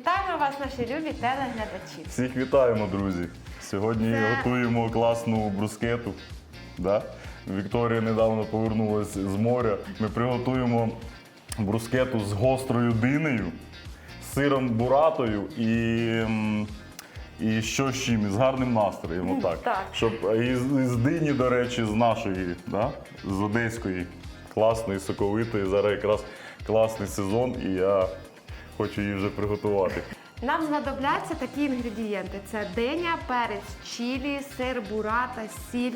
Вітаємо вас, наші любі телеглядачі. Всіх вітаємо, друзі. Сьогодні Це- готуємо класну брускету. Да? Вікторія недавно повернулася з моря. Ми приготуємо брускету з гострою динею, з сиром буратою і, і що з чим, з гарним настроєм. Отак. Так. Щоб і з, дині, до речі, з нашої, да? з одеської, класної, соковитої. Зараз якраз класний сезон, і я хочу її вже приготувати. Нам знадобляться такі інгредієнти: це диня, перець, чілі, сир, бурата, сіль,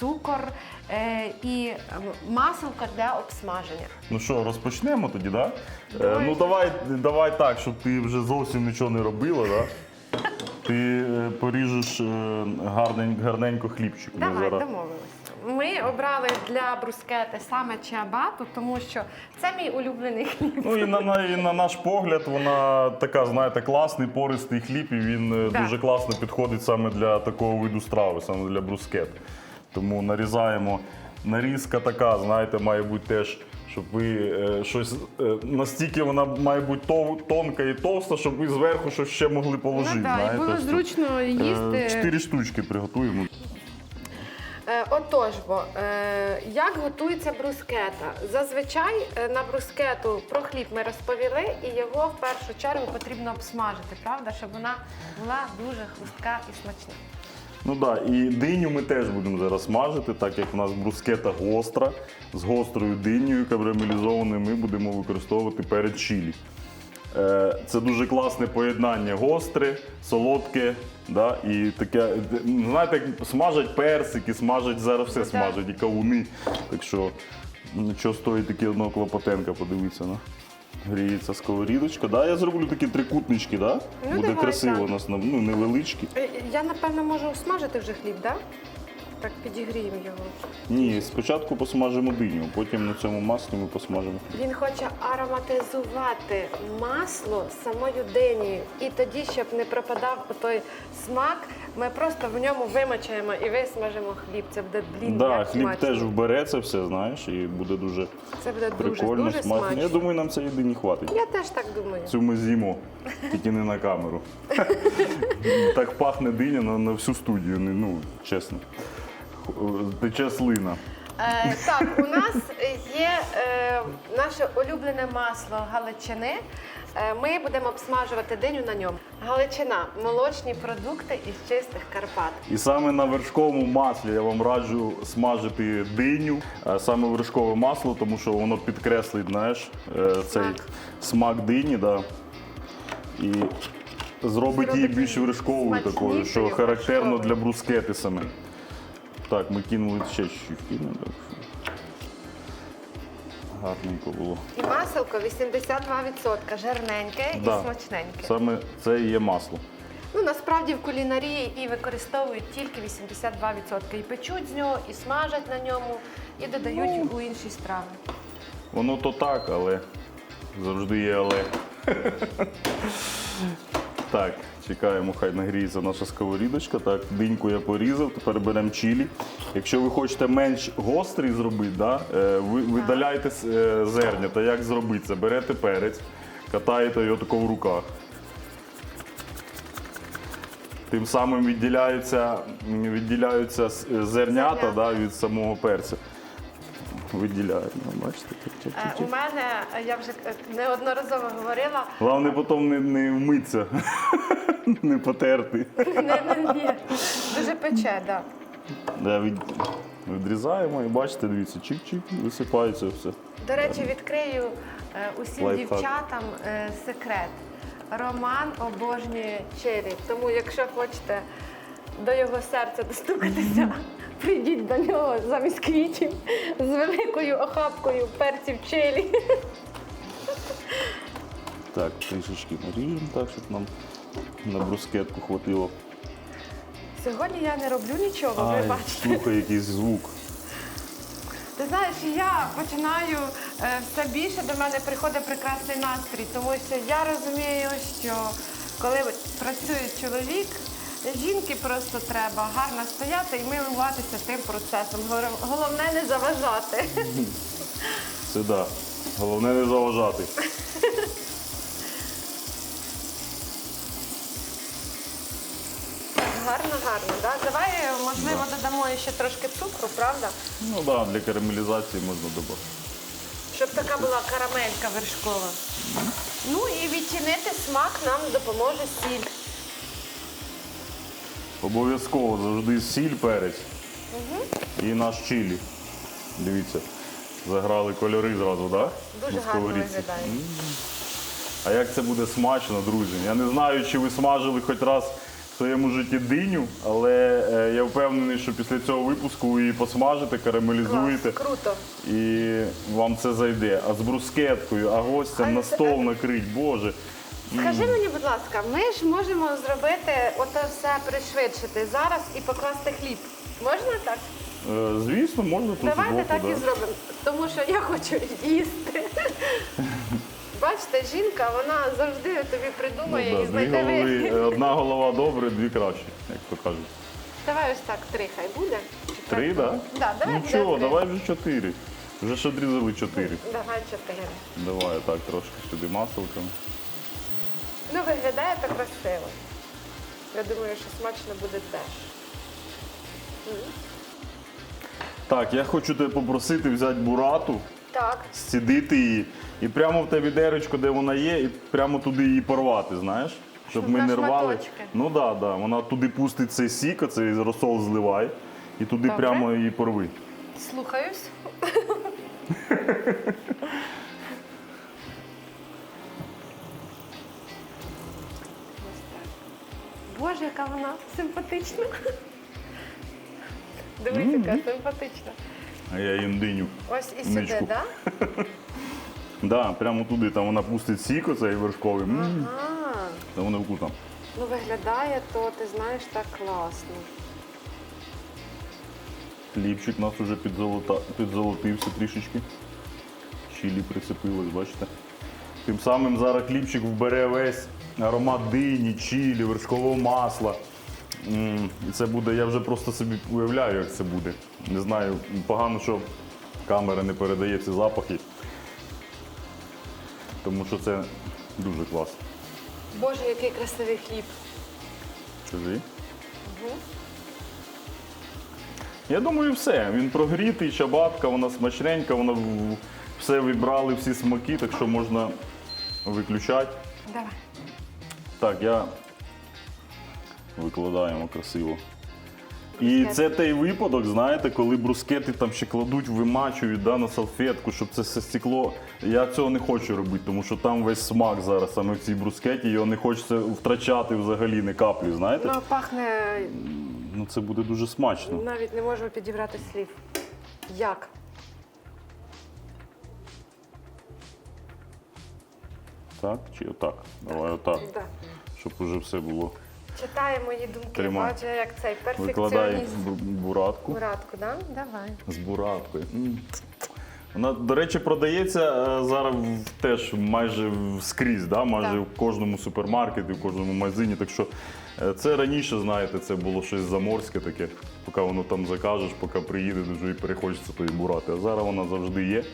цукор е, і е, для обсмаження. Ну що, розпочнемо тоді, да? Е, ну давай, давай так, щоб ти вже зовсім нічого не робила, да? Ти е, поріжеш е, гарненько, гарненько хлібчик. Ми Давай, зараз- домовилися. Ми обрали для брускети саме чиабату, тому що це мій улюблений хліб. Ну і на, на, і на наш погляд, вона така, знаєте, класний, пористий хліб, і він е, Так. дуже класно підходить саме для такого виду страви, саме для брускет. Тому нарізаємо. Нарізка така, знаєте, має бути теж, щоб ви е, щось е, настільки вона має бути тов- тонка і товста, щоб ви зверху щось ще могли положити. Ну, да, і знаєте, було щоб- зручно Е, їсти. Чотири штучки приготуємо. Е, Отож, бо е, як готується брускета? Зазвичай е, на брускету про хліб ми розповіли, і його в першу чергу потрібно обсмажити, правда, щоб вона була дуже хрустка і смачна. Ну так, да, і диню ми теж будемо зараз смажити, так як у нас брускета гостра, з гострою динею карамелізованою ми будемо використовувати перед чилі. Е, Це дуже класне поєднання гостре, солодке, да, і таке, ну, знаєте, як смажать персики, смажать зараз все Ну, смажать, і кавуни. Так що нічого стоїть таки одного клопотенка, подивитися на. Гріється сковорідочка. Да, я зроблю такі трикутнички, да? Ну, буде давай, красиво так. у нас ну, невеличкі. Е, Я напевно можу смажити вже хліб, так? Так підігріємо його. Ні, спочатку посмажимо диню, потім на цьому маслі ми посмажимо. Він хоче ароматизувати масло самою динею. І тоді, щоб не пропадав той смак, ми просто в ньому вимочаємо і висмажимо хліб. Це буде блін. да, як хліб смачно. теж вбере це все, знаєш, і буде дуже Це буде дуже, прикольно, дуже смачно. смачно. Я думаю, нам цієї дині хватить. Я теж так думаю. Цю ми з'їмо, тільки не на камеру. так пахне диня на, на всю студію, ну, чесно. Тече слина. Е, так, у нас є е, наше улюблене масло галичини. Е, ми будемо обсмажувати диню на ньому. Галичина молочні продукти із чистих Карпат. І саме на вершковому маслі я вам раджу смажити диню, а саме вершкове масло, тому що воно підкреслить знаєш, е, цей Смак. смак дині. Да. І зробить її більш вершковою такою, що характерно для брускети саме. Так, ми кинули ще чуть-чуть. кинули, Гарненько було. І маселко 82%, жирненьке Да. і смачненьке. Саме це і є масло. Ну насправді в кулінарії і використовують тільки 82%. І печуть з нього, і смажать на ньому, і додають Ну. у інші страви. Воно то так, але завжди є але. Так, чекаємо, хай нагріється наша сковорідочка. Так, диньку я порізав, тепер беремо чилі. Якщо ви хочете менш гострий зробити, да, е, ви видаляйте е, зерня. Та як зробити це? Берете перець, катаєте його тако в руках. Тим самим відділяються, м, відділяються с- зернята Зернята. да, від самого перця. Виділяють. Ну, бачите, Е. У мене е, я вже е, неодноразово говорила. Головне потім не, не вмитися, не потерти. Не, не, ні. Дуже пече, так. Да, від, відрізаємо і бачите, дивіться, чик-чик, висипається все. До речі, відкрию усім Лайфхак. дівчатам секрет. Роман обожнює чилі, тому якщо хочете до його серця достукатися, прийдіть до нього замість квітів з великою охапкою перців чилі. Так, трішечки наріжемо так, щоб нам на брускетку хватило. Сьогодні я не роблю нічого, ви Ай, бачите. слухай, якийсь звук. Ти знаєш, я починаю е, все більше до мене приходить прекрасний настрій, тому що я розумію, що коли працює чоловік, жінки просто треба гарно стояти і милуватися тим процесом. Головне не заважати. Сюди. Головне не заважати. Гарно, гарно. Да? Давай, е, можливо, додамо ще трошки цукру, правда? Ну так, для карамелізації можна додати. Щоб така була карамелька вершкова. Ну і відчинити смак нам допоможе сіль. Обов'язково завжди сіль, перець і наш чилі. Дивіться, заграли кольори зразу, так? Да? Дуже гарно виглядає. А як це буде смачно, друзі? Я не знаю, чи ви смажили хоч раз в своєму житті диню, але е, я впевнений, що після цього випуску ви її посмажите, карамелізуєте Клас, круто. і вам це зайде. А з брускеткою, а гостям А на стол накрить, боже. Скажи мені, будь ласка, ми ж можемо зробити ото все пришвидшити зараз і покласти хліб. Можна так? Е, Звісно, можна тут Давайте збоку, так да. і зробимо, тому що я хочу їсти. Бачите, жінка, вона завжди тобі Ну, придумає да, і дві знайде голови, вихід. одна голова добре, дві краще, як то кажуть. Давай ось так, три хай буде. Три, так? Да, давай ну буде чого, три. давай вже чотири. Вже ж одрізали чотири. Давай чотири. Давай так, трошки сюди маселком. Ну, виглядає так красиво. Я думаю, що смачно буде теж. Так, я хочу тебе попросити взяти бурату, Так. зцідити її і прямо в те відеречко, де вона є, і прямо туди її порвати, знаєш? Щоб ми На не рвали. шматочки. Ну так, да, да. вона туди пустить цей сік, цей розсол зливай, і туди Добре. прямо її порви. Слухаюсь. Боже, яка вона симпатична. Дивись, яка симпатична. А я їм диню. Ось і сюди, Ничку. так? Да, прямо туди там вона пустить сік оцей вершковий. М, Ага. Та воно вкусно. Ну виглядає то, ти знаєш, так класно. Хлібчик у нас уже підзолота... підзолотився трішечки. Чилі присипилось, бачите. Тим самим зараз хлібчик вбере весь аромат дині, чилі, вершкового масла. І це буде, я вже просто собі уявляю, як це буде. Не знаю, погано, що камера не передає ці запахи. Тому що це дуже класно. Боже, який красивий хліб. Скажи. Я думаю, все. Він прогрітий, чабатка, вона смачненька, вона все вибрали, всі смаки, так що можна виключати. Давай. Так, я викладаємо красиво. І це той випадок, знаєте, коли брускети там ще кладуть, вимачують да, на салфетку, щоб це все стекло. Я цього не хочу робити, тому що там весь смак зараз саме в цій брускеті, його не хочеться втрачати взагалі не каплі, знаєте? Ну, пахне, Ну це буде дуже смачно. навіть не можемо підібрати слів. Як? Так чи отак? Давай отак, Да. щоб уже все було. Читає мої думки, Тримай. бачу, як цей Викладай перфекціоніст. бу- буратку Буратку, да? Давай. з бураткою. М. Вона, до речі, продається е, зараз в- теж майже в- скрізь, да? майже Так. в кожному супермаркеті, в кожному магазині. Так що е, це раніше, знаєте, це було щось заморське таке. Поки воно там закажеш, поки приїде, дуже і перехочеться тої бурати. А зараз вона завжди є.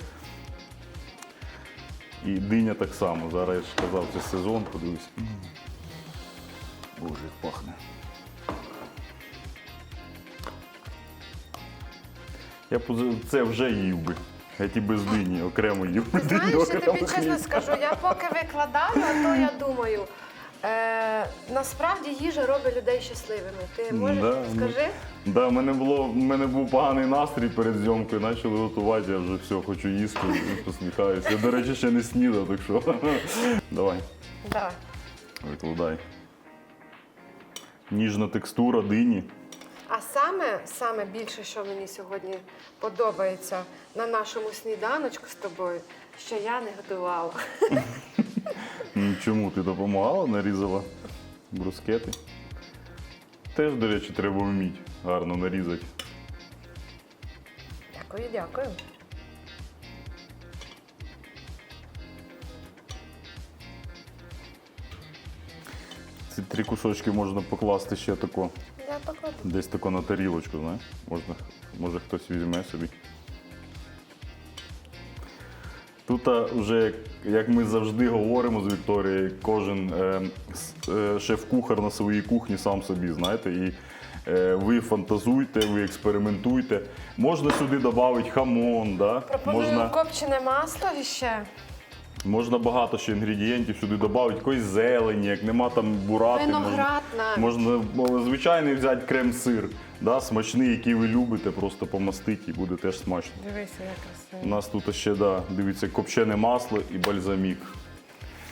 І диня так само. Зараз я ж казав, це сезон, подивись. Боже, як пахне. Я б це вже їв би. Я ті без дині, окремо їв. знаєш, я тобі чесно скажу, я поки викладаю, а то я думаю. Е, насправді їжа робить людей щасливими. Ти можеш Да, ну. скажи? Да, в мене було, в мене був поганий настрій перед зйомкою, почали готувати, я вже все, хочу їсти, посміхаюся. Я, до речі, ще не снідав, так що. Давай, Давай. викладай. Ніжна текстура дині. А саме, саме більше, що мені сьогодні подобається на нашому сніданочку з тобою, що я не готувала. М, Чому ти допомагала, нарізала брускети? Теж, до речі, треба вміти гарно нарізати. Дякую, дякую. Ці три кусочки можна покласти ще тако. Я покладу. Десь тако на тарілочку, знаєш? Можна, може хтось візьме собі. Тут вже, як- ми завжди говоримо з Вікторією, кожен е, е, шеф-кухар на своїй кухні сам собі, знаєте, і е, ви фантазуйте, ви експериментуйте. Можна сюди додати хамон, да? Пропоную можна, копчене масло ще. Можна багато ще інгредієнтів сюди додати, якоїсь зелені, як нема там бурати. Виноград. Можна, можна звичайний взяти крем-сир, да, смачний, який ви любите, просто помастити і буде теж смачно. Дивися, як У нас тут ще, да, дивіться, копчене масло і бальзамік.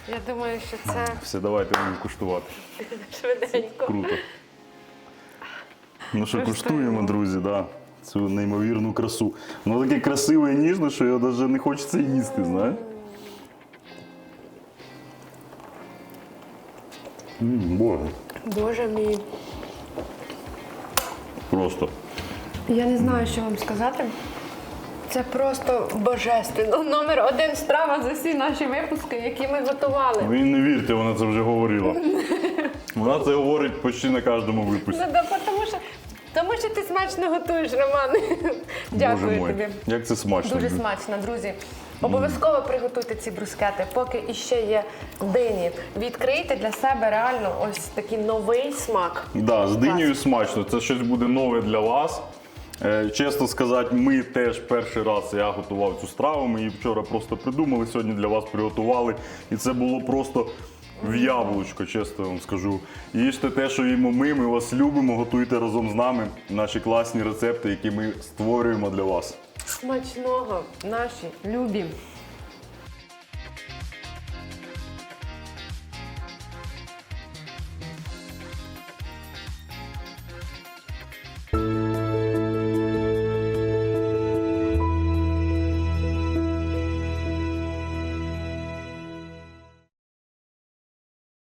Я думаю, що це Все, давайте будемо куштувати. швиденько. Круто. Ну що, куштуємо, друзі, да. цю неймовірну красу. Воно таке красиве і ніжне, що його навіть не хочеться їсти, знаєш? М, Боже, Боже мій. просто. Я не знаю, що вам сказати. Це просто божественно. Номер один страва за всі наші випуски, які ми готували. Ви не вірте, вона це вже говорила. Вона це говорить почти на кожному випуску. Ну, да, тому, що, тому що ти смачно готуєш, Роман. Дякую Боже мой, тобі. як це смачно. Дуже смачно, друзі. Обов'язково приготуйте ці брускети, поки іще є дині. Відкрийте для себе реально ось такий новий смак. Да, з динею смачно. Це щось буде нове для вас. Е, Чесно сказати, ми теж перший раз я готував цю страву. Ми її вчора просто придумали, сьогодні для вас приготували. І це було просто в яблучко, чесно вам скажу. Їжте те, що їмо ми, ми вас любимо, готуйте разом з нами наші класні рецепти, які ми створюємо для вас. Смачного, наші любі.